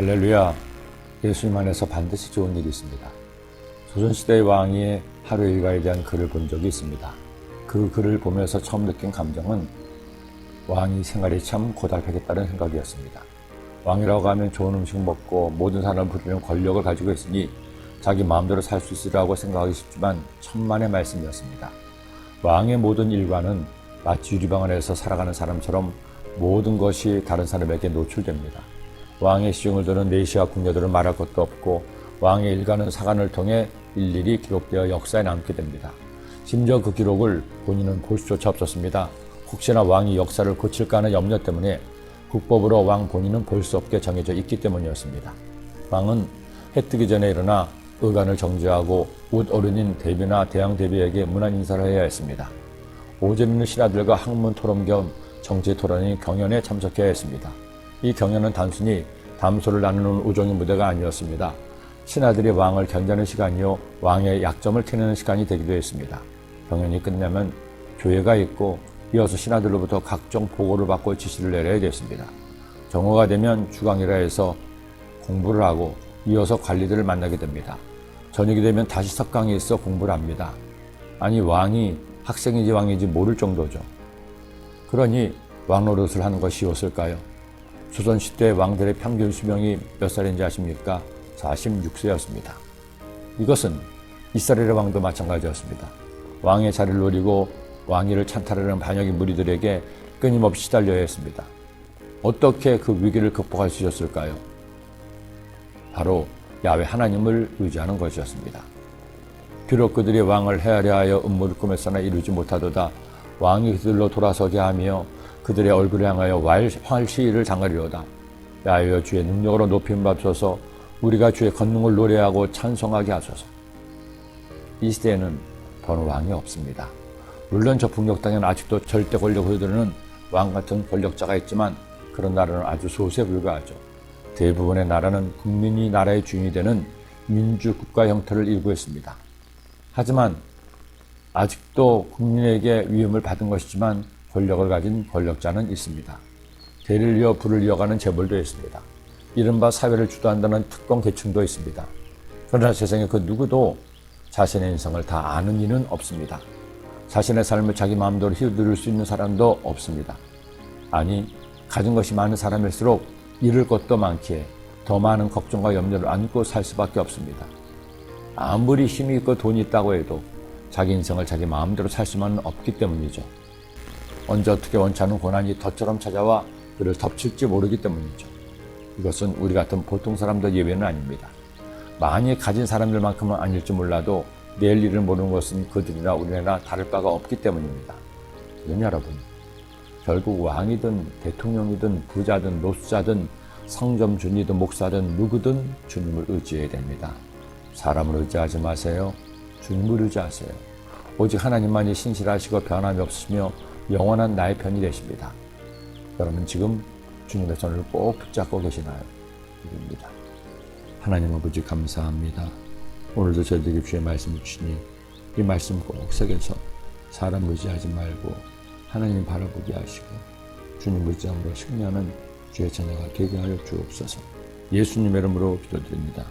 할렐루야. 예수님 안에서 반드시 좋은 일이 있습니다. 조선시대의 왕의 하루 일과에 대한 글을 본 적이 있습니다. 그 글을 보면서 처음 느낀 감정은 왕이 생활이 참 고달프겠다는 생각이었습니다. 왕이라고 하면 좋은 음식 먹고 모든 사람을 부리는 권력을 가지고 있으니 자기 마음대로 살 수 있으라고 생각하기 쉽지만 천만의 말씀이었습니다. 왕의 모든 일과는 마치 유리방 안에서 살아가는 사람처럼 모든 것이 다른 사람에게 노출됩니다. 왕의 시중을 두는 내시와 궁녀들은 말할 것도 없고 왕의 일가는 사관을 통해 일일이 기록되어 역사에 남게 됩니다. 심지어 그 기록을 본인은 볼 수조차 없었습니다. 혹시나 왕이 역사를 고칠까 하는 염려 때문에 국법으로 왕 본인은 볼 수 없게 정해져 있기 때문이었습니다. 왕은 해 뜨기 전에 일어나 의관을 정지하고 옷 어른인 대비나 대왕 대비에게 문안 인사를 해야 했습니다. 오전에는 신하들과 학문 토론 겸 정치 토론인 경연에 참석해야 했습니다. 이 경연은 단순히 담소를 나누는 우정의 무대가 아니었습니다. 신하들이 왕을 견제하는 시간이요 왕의 약점을 캐내는 시간이 되기도 했습니다. 경연이 끝나면 조회가 있고 이어서 신하들로부터 각종 보고를 받고 지시를 내려야 됐습니다. 정오가 되면 주강이라 해서 공부를 하고 이어서 관리들을 만나게 됩니다. 저녁이 되면 다시 석강에 있어 공부를 합니다. 아니 왕이 학생인지 왕인지 모를 정도죠. 그러니 왕노릇을 하는 것이 었을까요? 조선시대 왕들의 평균 수명이 몇 살인지 아십니까? 46세였습니다. 이것은 이스라엘 왕도 마찬가지였습니다. 왕의 자리를 노리고 왕위를 찬탈하는 반역의 무리들에게 끊임없이 시달려야 했습니다. 어떻게 그 위기를 극복할 수 있었을까요? 바로 야외 하나님을 의지하는 것이었습니다. 비록 그들이 왕을 헤아려 하여 음모를 꾸몄으나 이루지 못하도다 왕이 그들로 돌아서게 하며 그들의 얼굴을 향하여 활시위를 장하리로다. 야외여 주의 능력으로 높임 받소서 우리가 주의 권능을 노래하고 찬송하게 하소서. 이 시대에는 더는 왕이 없습니다. 물론 저 북녘 땅에는 아직도 절대 권력 을 드는왕 같은 권력자가 있지만 그런 나라는 아주 소수에 불과하죠. 대부분의 나라는 국민이 나라의 주인이 되는 민주국가 형태를 일구했습니다. 하지만 아직도 국민에게 위험을 받은 것이지만 권력을 가진 권력자는 있습니다. 대를 이어 부를 이어가는 재벌도 있습니다. 이른바 사회를 주도한다는 특권 계층도 있습니다. 그러나 세상에 그 누구도 자신의 인생을 다 아는 이는 없습니다. 자신의 삶을 자기 마음대로 휘두를 수 있는 사람도 없습니다. 아니, 가진 것이 많은 사람일수록 잃을 것도 많기에 더 많은 걱정과 염려를 안고 살 수밖에 없습니다. 아무리 힘이 있고 돈이 있다고 해도 자기 인생을 자기 마음대로 살 수만은 없기 때문이죠. 언제 어떻게 원치 않은 고난이 덫처럼 찾아와 그를 덮칠지 모르기 때문이죠. 이것은 우리 같은 보통 사람들 예외는 아닙니다. 많이 가진 사람들만큼은 아닐지 몰라도 내일 일을 모르는 것은 그들이나 우리나 다를 바가 없기 때문입니다. 이건 여러분, 결국 왕이든 대통령이든 부자든 노수자든 성점주이든 목사든 누구든 주님을 의지해야 됩니다. 사람을 의지하지 마세요. 주님을 의지하세요. 오직 하나님만이 신실하시고 변함이 없으시며 영원한 나의 편이 되십니다. 여러분 지금 주님의 손을 꼭 붙잡고 계시나요? 입니다. 하나님 아버지 감사합니다. 오늘도 저희들에게 주의 말씀을 주시니 이 말씀 꼭 새겨서 사람 의지하지 말고 하나님 바라보게 하시고 주님 의지함으로 승리하는 주의 자녀가 되게 하여 주옵소서. 예수님 이름으로 기도드립니다.